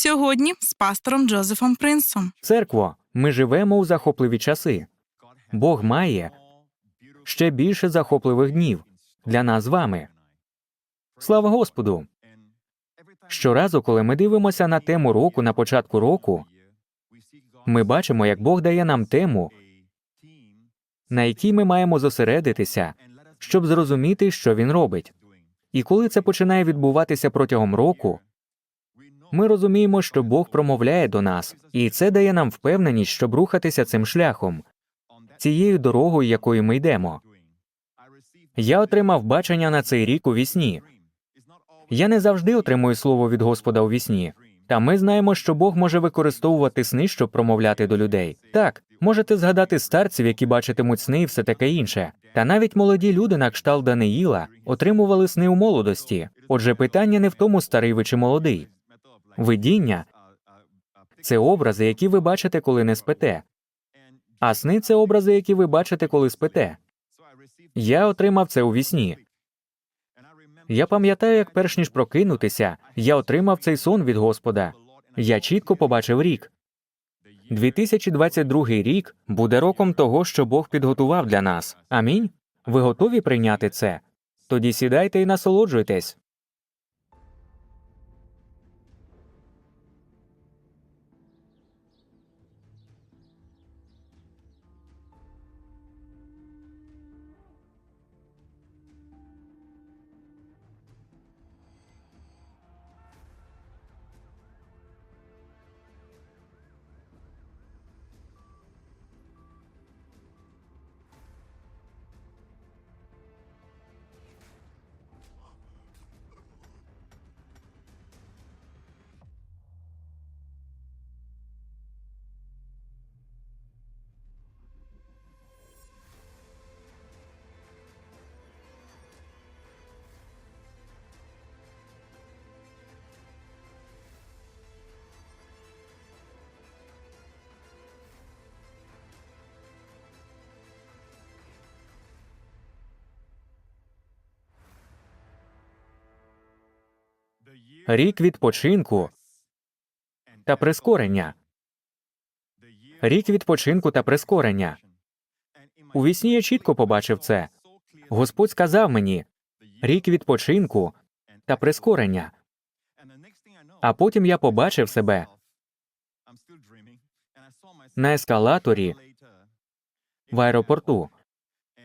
Сьогодні з пастором Джозефом Принсом. Церкво, ми живемо у захопливі часи. Бог має ще більше захопливих днів для нас з вами. Слава Господу! Щоразу, коли ми дивимося на тему року на початку року, ми бачимо, як Бог дає нам тему, на якій ми маємо зосередитися, щоб зрозуміти, що він робить. І коли це починає відбуватися протягом року, ми розуміємо, що Бог промовляє до нас, і це дає нам впевненість, щоб рухатися цим шляхом, цією дорогою, якою ми йдемо. Я отримав бачення на цей рік у вісні. Я не завжди отримую слово від Господа у вісні. Та ми знаємо, що Бог може використовувати сни, щоб промовляти до людей. Так, можете згадати старців, які бачитимуть сни і все таке інше. Та навіть молоді люди на кшталт Даниїла отримували сни у молодості. Отже, питання не в тому, старий ви чи молодий. Видіння це образи, які ви бачите, коли не спите. А сни це образи, які ви бачите, коли спите. Я отримав це у вісні. Я пам'ятаю, як перш ніж прокинутися, я отримав цей сон від Господа. Я чітко побачив рік. 2022 рік буде роком того, що Бог підготував для нас. Амінь. Ви готові прийняти це? Тоді сідайте і насолоджуйтесь. Рік відпочинку та прискорення. Рік відпочинку та прискорення. У вісні я чітко побачив це. Господь сказав мені рік відпочинку та прискорення. А потім я побачив себе на ескалаторі в аеропорту.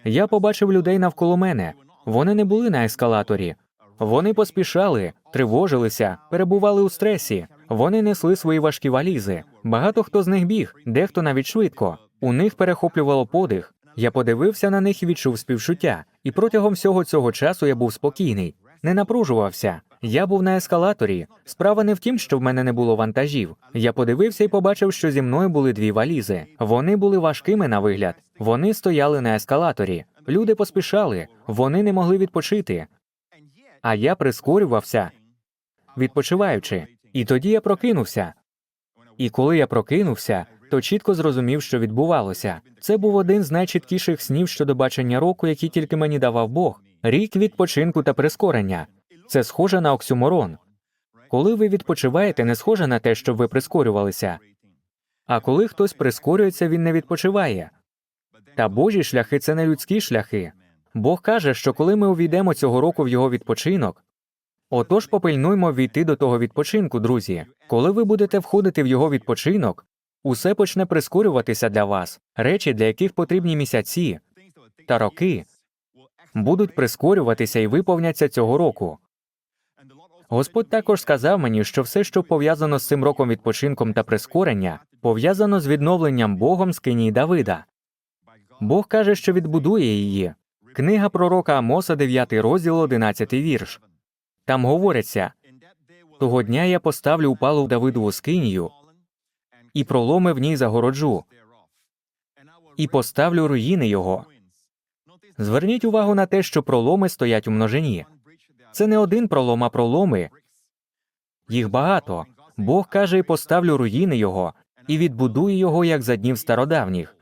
Я побачив людей навколо мене. Вони не були на ескалаторі. Вони поспішали, тривожилися, перебували у стресі. Вони несли свої важкі валізи. Багато хто з них біг, дехто навіть швидко. У них перехоплювало подих. Я подивився на них і відчув співчуття. І протягом всього цього часу я був спокійний, не напружувався. Я був на ескалаторі. Справа не в тім, що в мене не було вантажів. Я подивився і побачив, що зі мною були дві валізи. Вони були важкими на вигляд. Вони стояли на ескалаторі. Люди поспішали, вони не могли відпочити. А я прискорювався, відпочиваючи. І тоді я прокинувся. І коли я прокинувся, то чітко зрозумів, що відбувалося. Це був один з найчіткіших снів щодо бачення року, який тільки мені давав Бог. Рік відпочинку та прискорення. Це схоже на оксюморон. Коли ви відпочиваєте, не схоже на те, щоб ви прискорювалися. А коли хтось прискорюється, він не відпочиває. Та Божі шляхи це не людські шляхи. Бог каже, що коли ми увійдемо цього року в його відпочинок, отож попильнуймо війти до того відпочинку, друзі. Коли ви будете входити в його відпочинок, усе почне прискорюватися для вас, речі, для яких потрібні місяці та роки, будуть прискорюватися і виповняться цього року. Господь також сказав мені, що все, що пов'язано з цим роком відпочинком та прискорення, пов'язано з відновленням Богом скинії Давида. Бог каже, що відбудує її. Книга пророка Амоса, 9 розділ, 11 вірш. Там говориться того дня я поставлю упалу Давидову скинію і проломи в ній загороджу, і поставлю руїни його. Зверніть увагу на те, що проломи стоять у множині. Це не один пролом, а проломи. Їх багато. Бог каже, і поставлю руїни його, і відбудую його, як за днів стародавніх.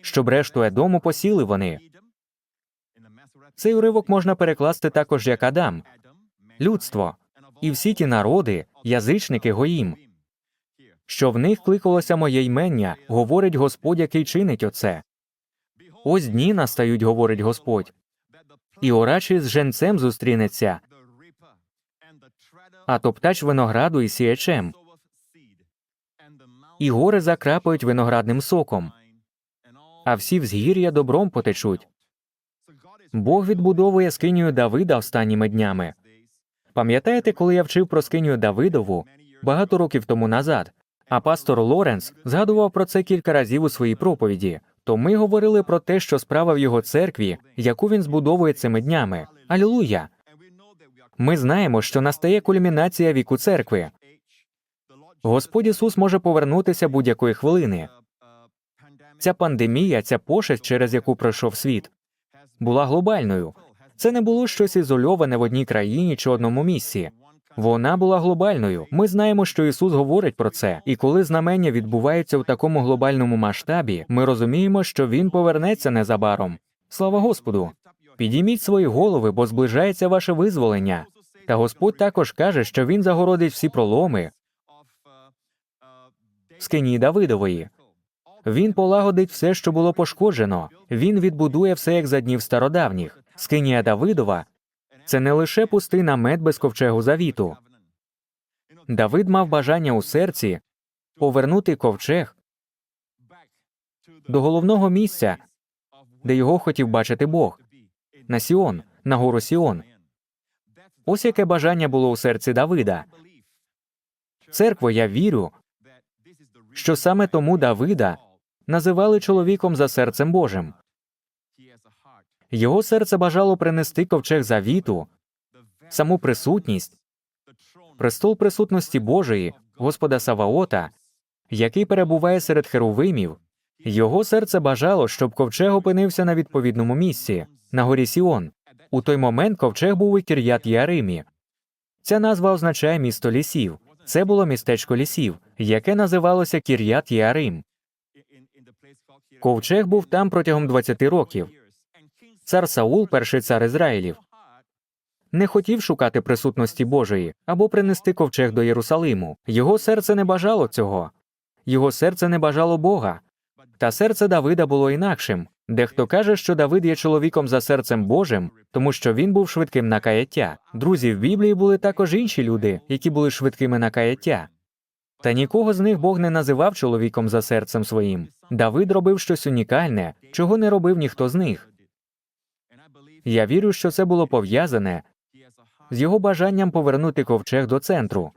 Щоб решту Едому посіли вони. Цей уривок можна перекласти також як Адам, людство, і всі ті народи, язичники гоїм, що в них кликалося моє ймення, говорить Господь, який чинить оце. Ось дні настають, говорить Господь, і орачий з женцем зустрінеться, а топтач винограду і сіячем, і гори закрапають виноградним соком, а всі взгір'я добром потечуть. Бог відбудовує скинію Давида останніми днями. Пам'ятаєте, коли я вчив про скинію Давидову багато років тому назад, а пастор Лоренс згадував про це кілька разів у своїй проповіді, то ми говорили про те, що справа в його церкві, яку він збудовує цими днями. Алілуя! Ми знаємо, що настає кульмінація віку церкви. Господь Ісус може повернутися будь-якої хвилини. Ця пандемія, ця пошесть, через яку пройшов світ, була глобальною. Це не було щось ізольоване в одній країні чи одному місці. Вона була глобальною. Ми знаємо, що Ісус говорить про це, і коли знамення відбуваються у такому глобальному масштабі, ми розуміємо, що Він повернеться незабаром. Слава Господу! Підійміть свої голови, бо зближається ваше визволення. Та Господь також каже, що Він загородить всі проломи скині Давидової. Він полагодить все, що було пошкоджено. Він відбудує все як за днів стародавніх. Скинія Давидова це не лише пустий намет без ковчегу завіту. Давид мав бажання у серці повернути ковчег до головного місця, де його хотів бачити Бог на Сіон, на гору Сіон. Ось яке бажання було у серці Давида. Церкво, я вірю, що саме тому Давида називали чоловіком за серцем Божим. Його серце бажало принести ковчег завіту, саму присутність, престол присутності Божої, Господа Саваота, який перебуває серед херувимів. Його серце бажало, щоб ковчег опинився на відповідному місці, на горі Сіон. У той момент ковчег був у Кір'ят Яримі. Ця назва означає місто лісів. Це було містечко лісів, яке називалося Кір'ят Яарим. Ковчег був там протягом 20 років. Цар Саул, перший цар Ізраїлів, не хотів шукати присутності Божої або принести ковчег до Єрусалиму. Його серце не бажало цього. Його серце не бажало Бога. Та серце Давида було інакшим. Дехто каже, що Давид є чоловіком за серцем Божим, тому що він був швидким на каяття. Друзі, в Біблії були також інші люди, які були швидкими на каяття. Та нікого з них Бог не називав чоловіком за серцем своїм. Давид робив щось унікальне, чого не робив ніхто з них. Я вірю, що це було пов'язане з його бажанням повернути ковчег до центру.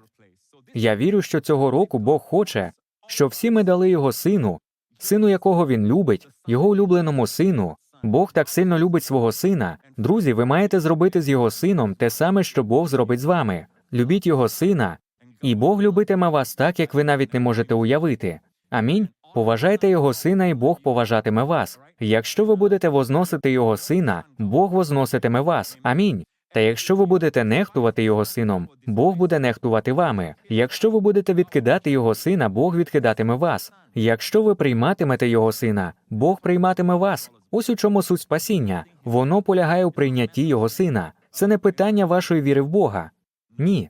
Я вірю, що цього року Бог хоче, щоб всі ми дали його сину, сину якого він любить, його улюбленому сину. Бог так сильно любить свого сина. Друзі, ви маєте зробити з його сином те саме, що Бог зробить з вами. Любіть його сина, і Бог любитиме вас так, як ви навіть не можете уявити. Амінь. Поважайте його сина, і Бог поважатиме вас. Якщо ви будете возносити його сина, Бог возноситиме вас. Амінь. Та якщо ви будете нехтувати його сином, Бог буде нехтувати вами. Якщо ви будете відкидати його сина, Бог відкидатиме вас. Якщо ви прийматимете його сина, Бог прийматиме вас. Ось у чому суть спасіння. Воно полягає у прийнятті його сина. Це не питання вашої віри в Бога. Ні.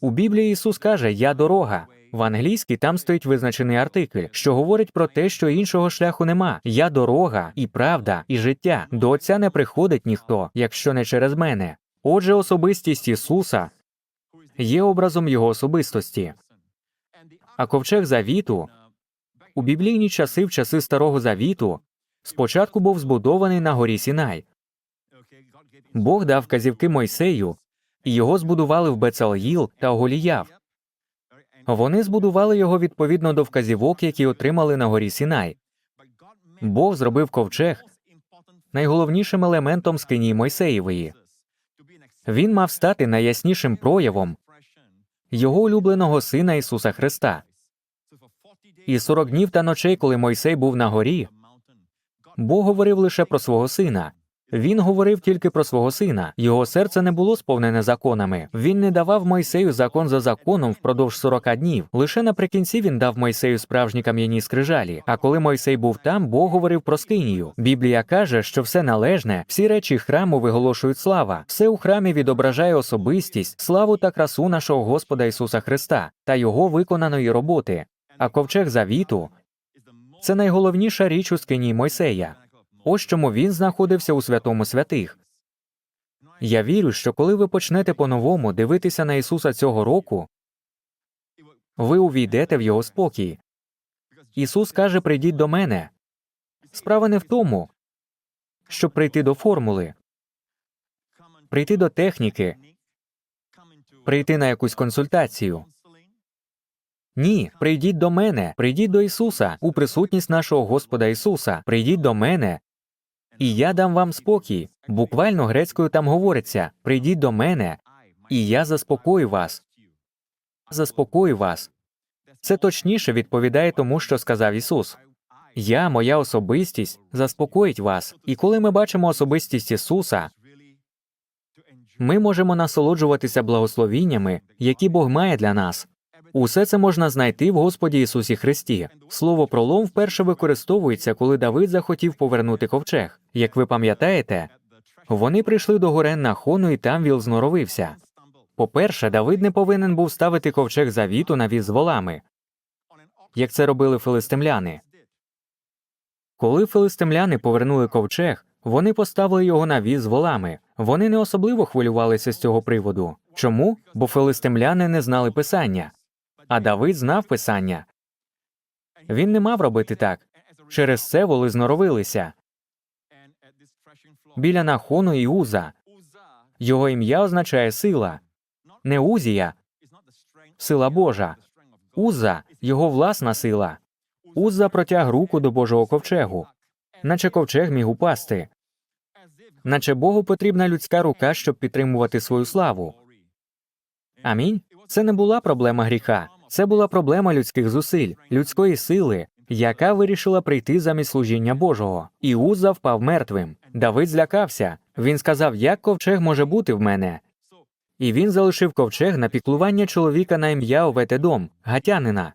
У Біблії Ісус каже Я дорога. В англійській там стоїть визначений артикль, що говорить про те, що іншого шляху нема. Я дорога, і правда, і життя. До Отця не приходить ніхто, якщо не через мене. Отже, особистість Ісуса є образом Його особистості. А ковчег завіту у біблійні часи, в часи Старого Завіту, спочатку був збудований на горі Сінай. Бог дав казівки Мойсею, і його збудували в Бецалгіл та Голіяв. Вони збудували його відповідно до вказівок, які отримали на горі Сінай. Бог зробив ковчег найголовнішим елементом скині Мойсеєвої. Він мав стати найяснішим проявом його улюбленого сина Ісуса Христа. І 40 днів та ночей, коли Мойсей був на горі, Бог говорив лише про свого сина. Він говорив тільки про свого сина. Його серце не було сповнене законами. Він не давав Мойсею закон за законом впродовж 40 днів. Лише наприкінці він дав Мойсею справжні кам'яні скрижалі. А коли Мойсей був там, Бог говорив про скинію. Біблія каже, що все належне, всі речі храму виголошують слава. Все у храмі відображає особистість, славу та красу нашого Господа Ісуса Христа та Його виконаної роботи. А ковчег завіту це найголовніша річ у скині Мойсея. Ось чому він знаходився у святому святих. Я вірю, що коли ви почнете по-новому дивитися на Ісуса цього року, ви увійдете в його спокій. Ісус каже: прийдіть до мене. Справа не в тому, щоб прийти до формули, прийти до техніки, прийти на якусь консультацію. Ні, прийдіть до мене, прийдіть до Ісуса, у присутність нашого Господа Ісуса. Прийдіть до мене, і я дам вам спокій. Буквально грецькою там говориться: прийдіть до мене, і я заспокою вас. Заспокою вас. Це точніше відповідає тому, що сказав Ісус. Я, моя особистість, заспокоїть вас. І коли ми бачимо особистість Ісуса, ми можемо насолоджуватися благословіннями, які Бог має для нас. Усе це можна знайти в Господі Ісусі Христі. Слово пролом вперше використовується, коли Давид захотів повернути ковчег. Як ви пам'ятаєте, вони прийшли до горен Нахону, і там віл зноровився. По-перше, Давид не повинен був ставити ковчег завіту на віз волами, як це робили филистимляни. Коли филистимляни повернули ковчег, вони поставили його на віз волами. Вони не особливо хвилювалися з цього приводу. Чому? Бо филистимляни не знали писання. А Давид знав писання. Він не мав робити так. Через це воли зноровилися. Біля Нахону і Уза. Його ім'я означає сила. Не Узія, сила Божа. Уза його власна сила. Уза протяг руку до Божого ковчегу, наче ковчег міг упасти, наче Богу потрібна людська рука, щоб підтримувати свою славу. Амінь. Це не була проблема гріха, це була проблема людських зусиль, людської сили, яка вирішила прийти замість служіння Божого. І Уза впав мертвим. Давид злякався. Він сказав, як ковчег може бути в мене. І він залишив ковчег на піклування чоловіка на ім'я Оветедом, гатянина.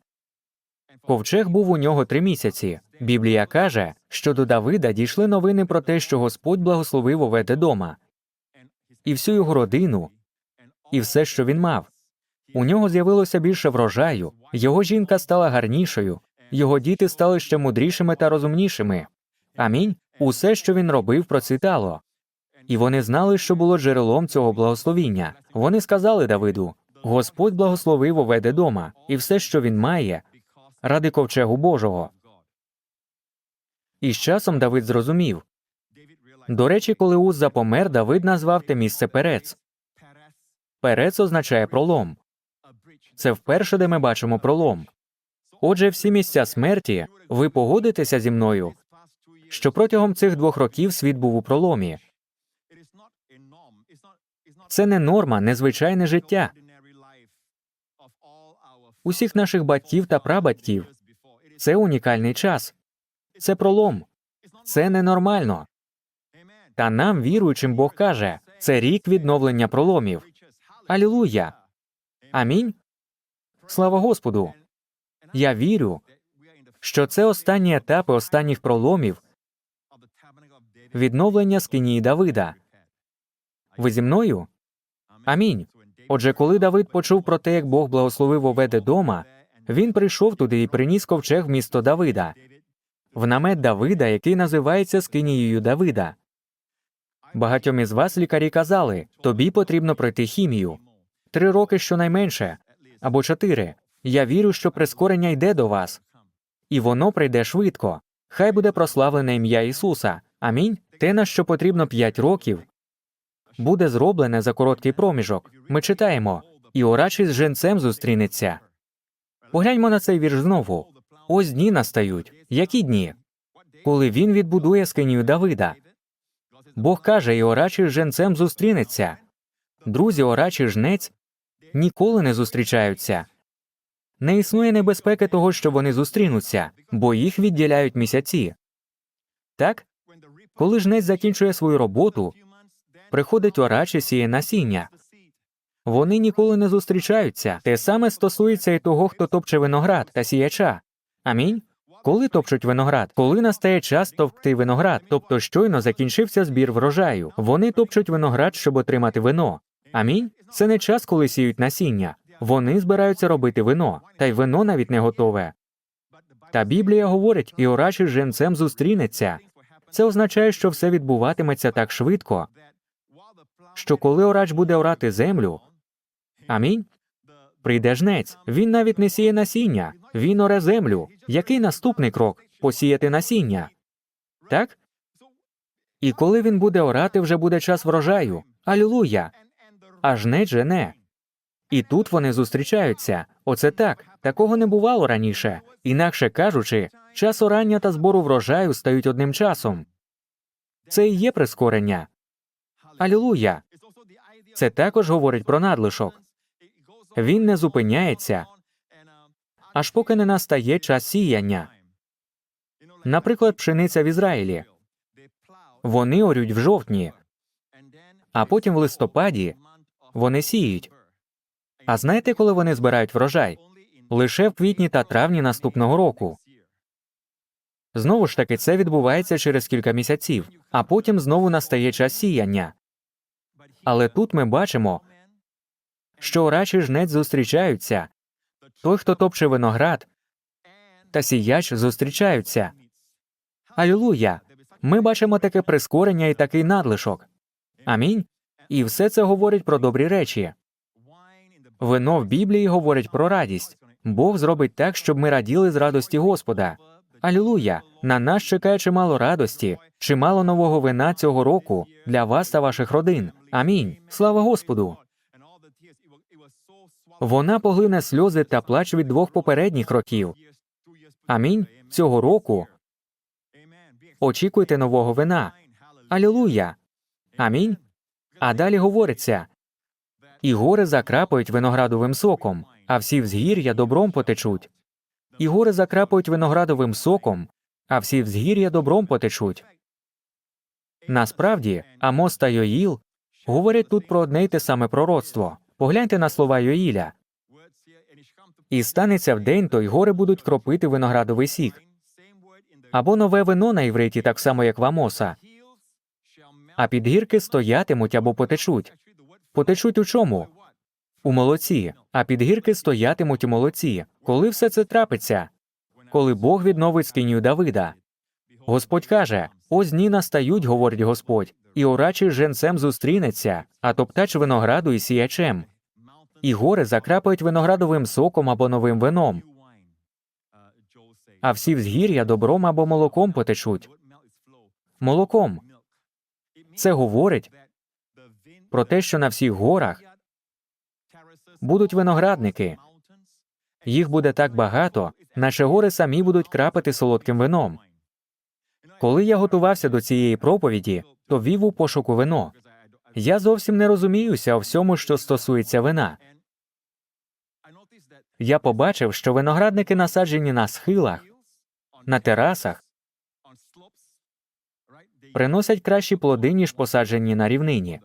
Ковчег був у нього три місяці. Біблія каже, що до Давида дійшли новини про те, що Господь благословив Оветедома і всю його родину, і все, що він мав. У нього з'явилося більше врожаю, його жінка стала гарнішою, його діти стали ще мудрішими та розумнішими. Амінь. Усе, що він робив, процвітало. І вони знали, що було джерелом цього благословіння. Вони сказали Давиду: Господь благословив оведе дома, і все, що він має, ради ковчегу Божого. І з часом Давид зрозумів. До речі, коли Узза помер, Давид назвав те місце Перец. Перец означає пролом. Це вперше, де ми бачимо пролом. Отже, всі місця смерті, ви погодитеся зі мною, що протягом цих двох років світ був у проломі. Це не норма, незвичайне життя. Усіх наших батьків та прабатьків. Це унікальний час. Це пролом. Це ненормально. Та нам, віруючим, Бог каже, це рік відновлення проломів. Алілуя! Амінь. Слава Господу! Я вірю, що це останні етапи останніх проломів відновлення скинії Давида. Ви зі мною? Амінь. Отже, коли Давид почув про те, як Бог благословив оведе дома, він прийшов туди і приніс ковчег в місто Давида, в намет Давида, який називається скинією Давида. Багатьом із вас лікарі казали, тобі потрібно пройти хімію три роки щонайменше або чотири. Я вірю, що прискорення йде до вас, і воно прийде швидко. Хай буде прославлене ім'я Ісуса. Амінь. Те, на що потрібно п'ять років, буде зроблене за короткий проміжок. Ми читаємо, і орачий з женцем зустрінеться. Погляньмо на цей вірш знову. Ось дні настають. Які дні? Коли він відбудує скинію Давида. Бог каже, і орачий з женцем зустрінеться. Друзі, орачий жнець ніколи не зустрічаються. Не існує небезпеки того, що вони зустрінуться, бо їх відділяють місяці. Так? Коли жнець закінчує свою роботу, приходить орач і сіє насіння. Вони ніколи не зустрічаються. Те саме стосується і того, хто топче виноград та сіяча. Амінь. Коли топчуть виноград, коли настає час товкти виноград, тобто щойно закінчився збір врожаю, вони топчуть виноград, щоб отримати вино. Амінь. Це не час, коли сіють насіння. Вони збираються робити вино, та й вино навіть не готове. Та Біблія говорить, і oraч із женцем зустрінеться. Це означає, що все відбуватиметься так швидко, що коли орач буде орати землю, амінь, прийде жнець. Він навіть не сіє насіння, він оре землю. Який наступний крок? Посіяти насіння. Так? І коли він буде орати, вже буде час врожаю. Алілуя! А жнець жене. І тут вони зустрічаються. Оце так. Такого не бувало раніше. Інакше кажучи, час орання та збору врожаю стають одним часом. Це і є прискорення. Алілуя! Це також говорить про надлишок. Він не зупиняється, аж поки не настає час сіяння. Наприклад, пшениця в Ізраїлі. Вони орють в жовтні, а потім в листопаді вони сіють. А знаєте, коли вони збирають врожай? Лише в квітні та травні наступного року. Знову ж таки, це відбувається через кілька місяців, а потім знову настає час сіяння. Але тут ми бачимо, що oraч жнець зустрічаються. Той, хто топче виноград, та сіяч зустрічаються. Алілуя! Ми бачимо таке прискорення і такий надлишок. Амінь. І все це говорить про добрі речі. Вино в Біблії говорить про радість. Бог зробить так, щоб ми раділи з радості Господа. Алілуя! На нас чекає чимало радості, чимало нового вина цього року для вас та ваших родин. Амінь. Слава Господу! Вона поглине сльози та плач від двох попередніх років. Амінь. Цього року очікуйте нового вина. Алілуя! Амінь. А далі говориться і гори закрапають виноградовим соком, а всі взгір'я добром потечуть. І гори закрапають виноградовим соком, а всі взгір'я добром потечуть. Насправді, Амос та Йоїл говорять тут про одне й те саме пророцтво. Погляньте на слова Йоїля. І станеться в день, то й гори будуть кропити виноградовий сік. Або нове вино на івриті, так само як в Амоса. А підгірки стоятимуть або потечуть. Потечуть у чому? У молоці, а підгірки стоятимуть у молоці. Коли все це трапиться? Коли Бог відновить скинію Давида. Господь каже: ось дні настають, говорить Господь, і орачий женцем зустрінеться, а топтач винограду і сіячем. І гори закрапають виноградовим соком або новим вином, а всі взгір'я добром або молоком потечуть. Молоком. Це говорить про те, що на всіх горах будуть виноградники. Їх буде так багато, наче гори самі будуть крапати солодким вином. Коли я готувався до цієї проповіді, то вів у пошуку вино. Я зовсім не розуміюся у всьому, що стосується вина. Я побачив, що виноградники насаджені на схилах, на терасах, приносять кращі плоди, ніж посаджені на рівнині.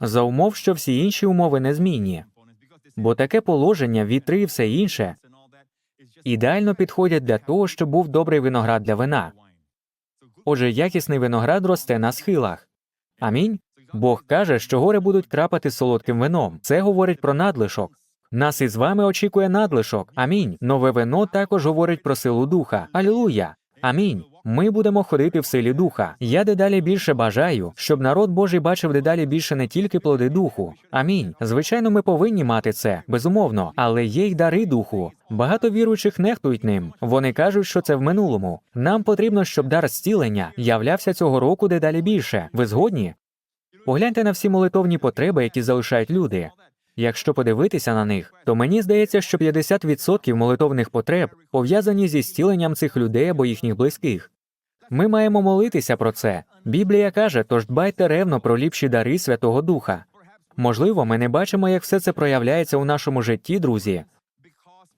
За умов, що всі інші умови незмінні. Бо таке положення, вітри і все інше ідеально підходять для того, щоб був добрий виноград для вина. Отже, якісний виноград росте на схилах. Амінь. Бог каже, що гори будуть крапати солодким вином. Це говорить про надлишок. Нас із вами очікує надлишок. Амінь. Нове вино також говорить про силу духа. Алілуя. Амінь. Ми будемо ходити в силі духа. Я дедалі більше бажаю, щоб народ Божий бачив дедалі більше не тільки плоди духу. Амінь. Звичайно, ми повинні мати це, безумовно, але є й дари духу. Багато віруючих нехтують ним. Вони кажуть, що це в минулому. Нам потрібно, щоб дар зцілення являвся цього року дедалі більше. Ви згодні? Погляньте на всі молитовні потреби, які залишають люди. Якщо подивитися на них, то мені здається, що 50% молитовних потреб пов'язані зі зціленням цих людей або їхніх близьких. Ми маємо молитися про це. Біблія каже, тож дбайте ревно про ліпші дари Святого Духа. Можливо, ми не бачимо, як все це проявляється у нашому житті, друзі,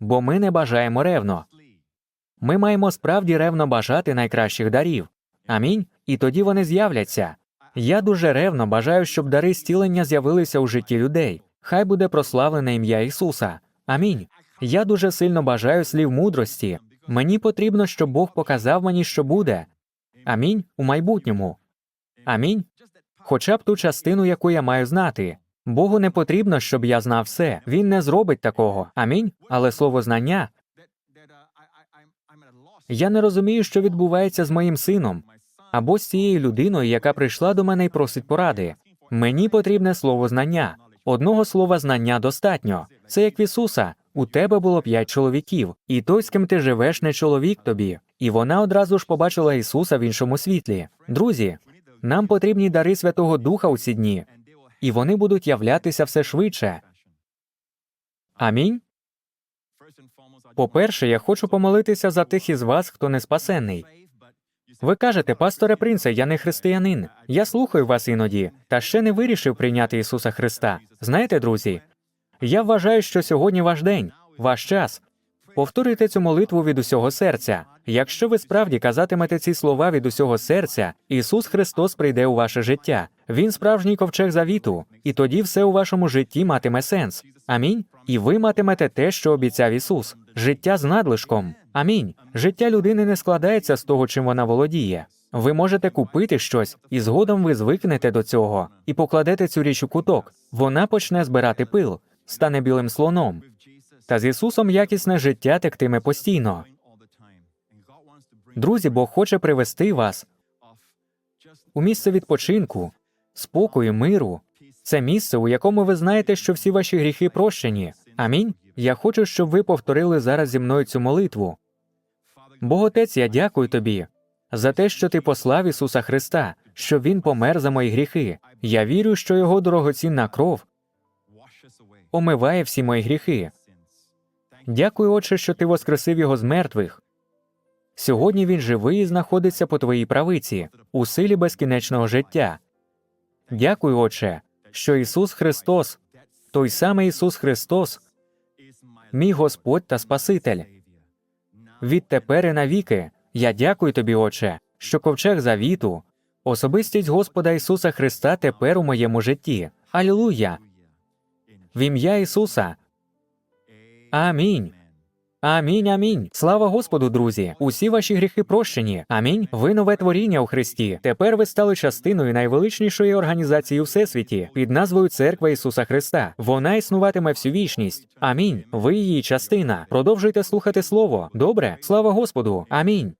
бо ми не бажаємо ревно. Ми маємо справді ревно бажати найкращих дарів. Амінь. І тоді вони з'являться. Я дуже ревно бажаю, щоб дари зцілення з'явилися у житті людей. Хай буде прославлене ім'я Ісуса. Амінь. Я дуже сильно бажаю слів мудрості. Мені потрібно, щоб Бог показав мені, що буде. Амінь у майбутньому. Амінь. Хоча б ту частину, яку я маю знати. Богу не потрібно, щоб я знав все. Він не зробить такого. Амінь. Але слово знання. Я не розумію, що відбувається з моїм сином або з цією людиною, яка прийшла до мене і просить поради. Мені потрібне слово знання. Одного слова знання достатньо. Це як в Ісуса. У тебе було п'ять чоловіків, і той, з ким ти живеш, не чоловік тобі. І вона одразу ж побачила Ісуса в іншому світлі. Друзі, нам потрібні дари Святого Духа у ці дні, і вони будуть являтися все швидше. Амінь. По-перше, я хочу помолитися за тих із вас, хто не спасенний. Ви кажете, пасторе принце, я не християнин. Я слухаю вас іноді, та ще не вирішив прийняти Ісуса Христа. Знаєте, друзі, я вважаю, що сьогодні ваш день, ваш час. Повторюйте цю молитву від усього серця. Якщо ви справді казатимете ці слова від усього серця, Ісус Христос прийде у ваше життя. Він справжній ковчег завіту, і тоді все у вашому житті матиме сенс. Амінь. І ви матимете те, що обіцяв Ісус життя з надлишком. Амінь. Життя людини не складається з того, чим вона володіє. Ви можете купити щось, і згодом ви звикнете до цього і покладете цю річ у куток. Вона почне збирати пил, стане білим слоном. Та з Ісусом якісне життя тектиме постійно. Друзі, Бог хоче привести вас у місце відпочинку, спокою, миру. Це місце, у якому ви знаєте, що всі ваші гріхи прощені. Амінь. Я хочу, щоб ви повторили зараз зі мною цю молитву. Бог Отець, я дякую тобі за те, що ти послав Ісуса Христа, що Він помер за мої гріхи. Я вірю, що Його дорогоцінна кров омиває всі мої гріхи. Дякую, Отче, що ти воскресив його з мертвих. Сьогодні він живий і знаходиться по твоїй правиці, у силі безкінечного життя. Дякую, Отче, що Ісус Христос, той самий Ісус Христос, мій Господь та Спаситель. Відтепер і навіки я дякую тобі, Отче, що ковчег завіту, особистість Господа Ісуса Христа тепер у моєму житті. Алілуя! В ім'я Ісуса. Амінь. Амінь, амінь. Слава Господу, друзі. Усі ваші гріхи прощені. Амінь. Ви нове творіння у Христі. Тепер ви стали частиною найвеличнішої організації у всесвіті під назвою Церква Ісуса Христа. Вона існуватиме всю вічність. Амінь. Ви її частина. Продовжуйте слухати Слово. Добре? Слава Господу. Амінь.